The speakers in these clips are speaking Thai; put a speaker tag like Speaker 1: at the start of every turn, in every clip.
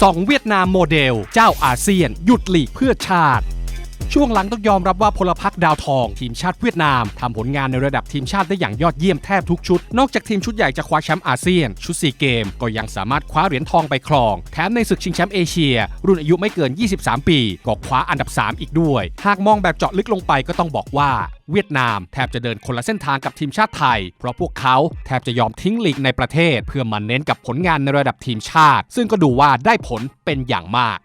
Speaker 1: สองเวียดนามโมเดล เจ้าอาเซียน หยุดหลีกเพื่อชาติ ช่วงหลังต้องยอมรับว่าพลพรรคดาวทอง ทีมชาติเวียดนามทำผลงานในระดับทีมชาติได้อย่างยอดเยี่ยมแทบทุกชุด นอกจากทีมชุดใหญ่จะคว้าแชมป์อาเซียน ชุดซีเกม ก็ยังสามารถคว้าเหรียญทองไปครอง แถมในศึกชิงแชมป์เอเชีย รุ่นอายุไม่เกิน 23 ปี ก็คว้าอันดับ 3 อีกด้วย หากมองแบบเจาะลึกลงไปก็ต้องบอกว่าเวียดนามแทบจะเดินคนละเส้นทางกับทีมชาติไทย เพราะพวกเขาแทบจะยอมทิ้งลีกในประเทศ เพื่อมาเน้นกับผลงานในระดับทีมชาติ ซึ่งก็ดูว่าได้ผลเป็นอย่างมาก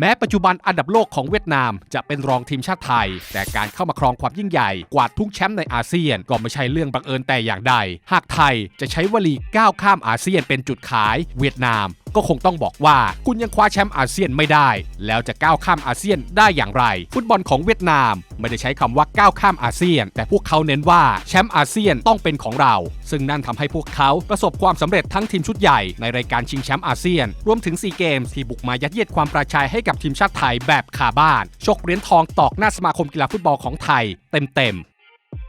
Speaker 1: แม้ปัจจุบันอันดับโลกของเวียดนามจะเป็นรองทีมชาติไทย แต่การเข้ามาครองความยิ่งใหญ่กวาดทุกแชมป์ในอาเซียนก็ไม่ใช่เรื่องบังเอิญแต่อย่างใด หากไทยจะใช้วลีก้าวข้ามอาเซียนเป็นจุดขาย เวียดนาม ก็คงต้องบอกว่าคุณยังคว้าแชมป์อาเซียนไม่ได้ แล้วจะก้าวข้ามอาเซียนได้อย่างไร ฟุตบอลของเวียดนาม ไม่ได้ใช้คำว่าก้าวข้ามอาเซียน แต่พวกเขาเน้นว่าแชมป์อาเซียนต้องเป็นของเรา ซึ่งนั่นทำให้พวกเขาประสบความสำเร็จทั้งทีมชุดใหญ่ในรายการชิงแชมป์อาเซียน รวมถึงซีเกมส์ที่บุกมายัดเยียดความประชัยให้กับทีมชาติไทยแบบคาบ้านชกเหรียญทองตอกหน้าสมาคมกีฬาฟุตบอลของไทย เต็มๆ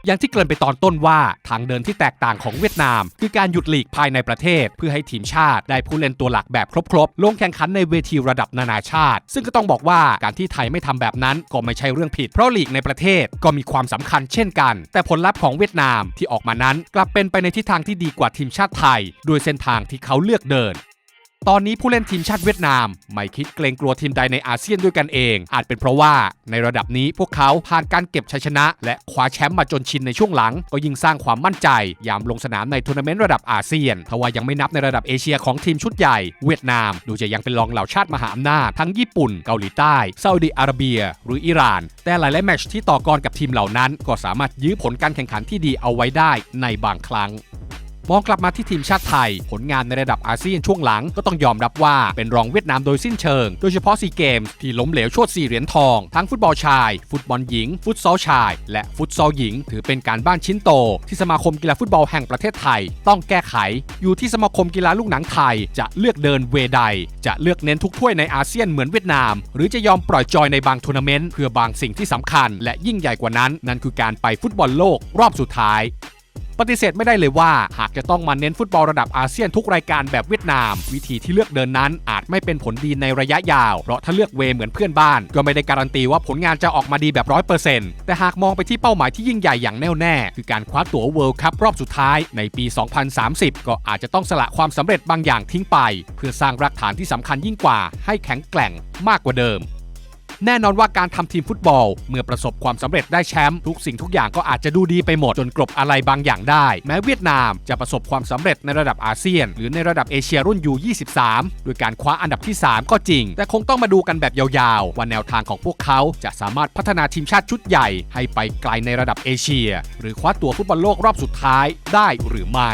Speaker 1: อย่างที่เกริ่นไปตอนต้นว่าทางเดินที่แตกต่างของเวียดนาม คือการหยุดหลีกภายในประเทศ เพื่อให้ทีมชาติได้ผู้เล่นตัวหลักแบบครบๆลงแข่งขันในเวทีระดับนานาชาติ ซึ่งก็ต้องบอกว่าการที่ไทยไม่ทำแบบนั้นก็ไม่ใช่เรื่องผิดเพราะหลีกในประเทศก็มีความสำคัญเช่นกัน แต่ผลลัพธ์ของเวียดนามที่ออกมานั้น กลับเป็นไปในทิศทางที่ดีกว่าทีมชาติไทย โดยเส้นทางที่เขาเลือกเดิน ตอนนี้ผู้เล่นทีมชาติเวียดนาม ไม่คิดเกรงกลัวทีมใดในอาเซียนด้วยกันเอง อาจเป็นเพราะว่าในระดับนี้พวกเขาผ่านการเก็บชัยชนะ และคว้าแชมป์มาจนชินในช่วงหลัง ก็ยิ่งสร้างความมั่นใจ ยามลงสนามในทัวร์นาเมนต์ระดับอาเซียนทว่ายังไม่นับในระดับเอเชียของทีมชุดใหญ่ เวียดนาม ดูจะยังเป็นรองเหล่าชาติมหาอำนาจทั้งญี่ปุ่นเกาหลีใต้ซาอุดิอาระเบีย หรืออิหร่าน แต่หลายๆแมตช์ที่ต่อกรกับทีมเหล่านั้น ก็สามารถยื้อผลการแข่งขันที่ดีเอาไว้ได้ในบางครั้ง มองกลับมาที่ทีมชาติไทย ผลงานในระดับอาเซียนช่วงหลังก็ต้องยอมรับว่าเป็นรองเวียดนามโดยสิ้นเชิง โดยเฉพาะซีเกมส์ที่ล้มเหลวชวด4เหรียญทอง ทั้งฟุตบอลชาย ฟุตบอลหญิง ฟุตซอลชาย และฟุตซอลหญิง ถือเป็นการบ้านชิ้นโต ที่สมาคมกีฬาฟุตบอลแห่งประเทศไทย ต้องแก้ไข อยู่ที่สมาคมกีฬาลูกหนังไทย จะเลือกเดินเวใด จะเลือกเน้นทุกถ้วยในอาเซียนเหมือนเวียดนาม หรือจะยอมปล่อยจอยในบางทัวร์นาเมนต์เพื่อบางสิ่งที่สำคัญ และยิ่งใหญ่กว่านั้น นั่นคือการไปฟุตบอลโลกรอบสุดท้าย ปฏิเสธไม่ได้เลยว่า หากจะต้องมาเน้นฟุตบอลระดับอาเซียนทุกรายการแบบเวียดนาม วิธีที่เลือกเดินนั้นอาจไม่เป็นผลดีในระยะยาว เพราะถ้าเลือกเวเหมือนเพื่อนบ้าน ก็ไม่ได้การันตีว่าผลงานจะออกมาดีแบบร้อยเปอร์เซ็นต์แต่หากมองไปที่เป้าหมายที่ยิ่งใหญ่อย่างแน่วแน่คือการคว้าตั๋วเวิลด์คัพรอบสุดท้ายในปี 2030 ก็อาจจะต้องสละความสำเร็จบางอย่างทิ้งไป เพื่อสร้างรากฐานที่สำคัญยิ่งกว่าให้แข็งแกร่งมากกว่าเดิม แน่นอนว่าการทำทีมฟุตบอล เมื่อประสบความสำเร็จได้แชมป์ทุกสิ่งทุกอย่างก็อาจจะดูดีไปหมด จนกลบอะไรบางอย่างได้ แม้เวียดนามจะประสบความสำเร็จในระดับอาเซียน หรือในระดับเอเชียรุ่นยู23โดยการคว้าอันดับที่ 3 ก็จริง แต่คงต้องมาดูกันแบบยาวๆว่าแนวทางของพวกเขาจะสามารถพัฒนาทีมชาติชุดใหญ่ ให้ไปไกลในระดับเอเชีย หรือคว้าตัวฟุตบอลโลกรอบสุดท้ายได้หรือไม่